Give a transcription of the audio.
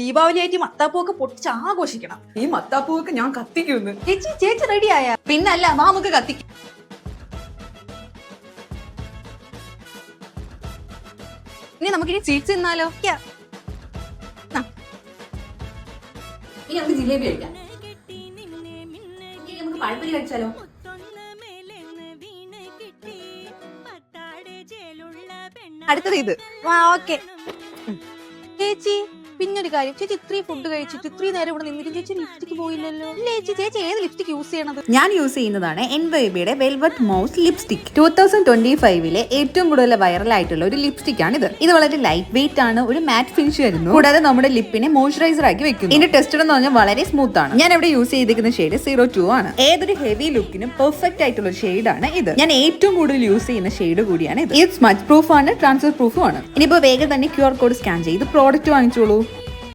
ദീപാവലി ആയിട്ട് മത്താപ്പൂവൊക്കെ പൊട്ടിച്ച് ആഘോഷിക്കണം. ഈ മത്താപ്പൂവൊക്കെ ഞാൻ കത്തിക്കുന്നു. ചേച്ചി ചേച്ചി റെഡി ആയ? പിന്നല്ല വാ നമുക്ക് കത്തിക്കാം ഇനി നമുക്കിനി സ്വീറ്റ്സ് തിന്നാലോ? ഇനി നമുക്ക് ജിലേബി കഴിക്കാം. നമുക്ക് പഴപ്പൊരി കഴിച്ചാലോ? അടുത്തത് ഇത്. വാ ഓക്കെ ചേച്ചി പിന്നൊരു കാര്യം ചേച്ചി ഇത്രയും ഫുഡ് കഴിച്ചിട്ട് ഇത്രയും നേരം ഇവിടെ നിന്നിട്ട് ചേച്ചി ലിപ്സ്റ്റിക് പോയില്ലല്ലോ. ചേച്ചി? ചേച്ചി ഏത് ലിപ്സ്റ്റിക് യൂസ് ചെയ്യണത്? ഞാൻ യൂസ് ചെയ്യുന്നതാണ് N വൈബിയുടെ velvet mousse lipstick two thousand twenty ഫൈവിലെ ഏറ്റവും കൂടുതൽ വൈറൽ ആയിട്ടുള്ള ഒരു ലിപ്സ്റ്റിക് ആണ് ഇത്. ഇത് വളരെ ലൈറ്റ് വെയിറ്റ് ആണ് ഒരു മാറ്റ് ഫിനിഷ് വരുന്നു. കൂടാതെ നമ്മുടെ ലിപ്പിനെ മോയ്സ്ചറൈസർ ആക്കി വെക്കുന്നു. ഇതിന്റെ ടെസ്റ്റർ എന്ന് പറഞ്ഞാൽ വളരെ സ്മൂത്ത് ആണ്. ഞാൻ ഇവിടെ യൂസ് ചെയ്തിരിക്കുന്ന ഷെയ്ഡ് സീറോ ടു ആണ്. ഏതൊരു ഹെവി ലുക്കിനും പെർഫെക്റ്റ് ആയിട്ടുള്ള ഒരു ആണ് ഇത്. ഞാൻ ഏറ്റവും കൂടുതൽ യൂസ് ചെയ്യുന്ന ഷെയ്ഡ് കൂടിയാണ് ഇത്. ഇത് സ്മച്ച് പ്രൂഫ് ആണ് ട്രാൻസ്ഫർ പ്രൂഫും ആണ്. ഇനിയിപ്പോ വേഗം തന്നെ ക്യു ആർ കോഡ് സ്കാൻ ചെയ്ത് പ്രോഡക്റ്റ് വാങ്ങിച്ചോളൂ.